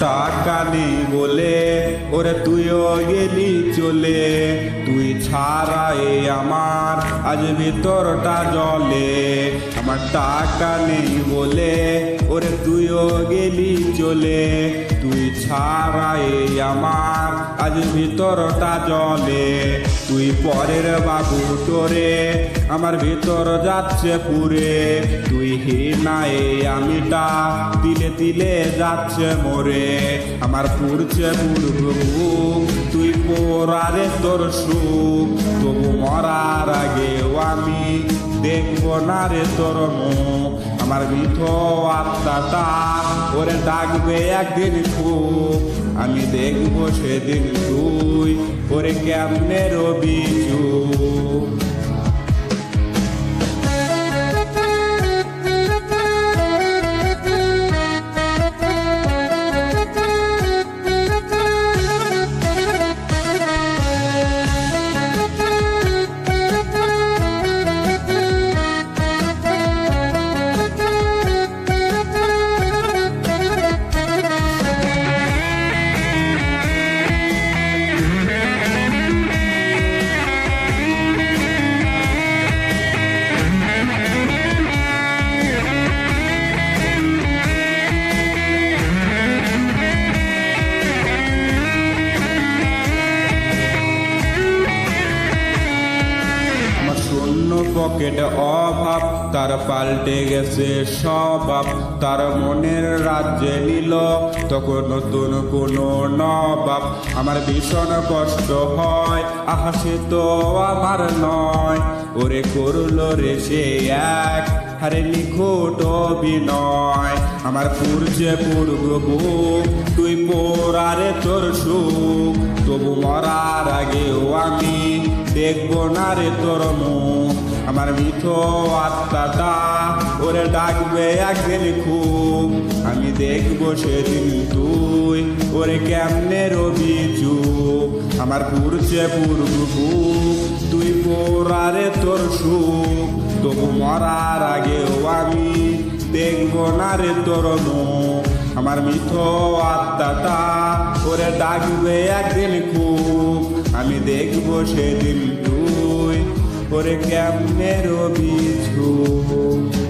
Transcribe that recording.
টাকা নেই বলে, ওরে তুইও গেলি চলে। তুই ছাড়াই আমার আজ ভিতরটা জলে। আমার টাকা নেই বলে, ওরে তুইও গেলি চলে। তুই ছাড়াই আমার আজ ভিতরটা জলে, তুই পরের বাবু তোরে, আমার ভিতর যাচ্ছে পুরে। তুই হিনায়ে আমিটা তিলে তিলে যাচ্ছে মোরে। আমার পুরছে পূর্ব তুই পোরারে তোর সুখ। তবু মরার আগেও আমি দেখব না রে তোর মুখ। আমার মিথ আত্মাটা, ওরে ডাকবে একদিন খুব। আমি দেখব সেদিন তুই পরে কেমনে রবি চুপ? পকেট অভাব, তার পাল্টে গেছে স্বভাব তার মনের রাজ্যে নিল তখন নতুন কোনো নবাব। আমার ভীষণ কষ্ট হয় আহাসে তো আমার নয়। ওরে করল রে সে এক, হারে নিখুঁট অভিনয়। আমার পূর্ব বুক, তুই পোরারে তোর সুখ। তবু মরার আগেও আমি দেখব না রে তোর মুখ। আমার মিঠো আত্মাটা ওরে ডাকবে একদিন খুব। আমি দেখব সেদিন তুই, ওরে কেমনে রবি চুপ। আমার পুরছে পূর্ব তুই পোরারে তোর সুখ। তবু মরার আগেও আমি দেখব না রে তোর মুখ। আমার মিঠো আত্মাটা ওরে ডাকবে একদিন খুব। আমি দেখব সেদিন তুই ওরে কেমনে রবি ছুপ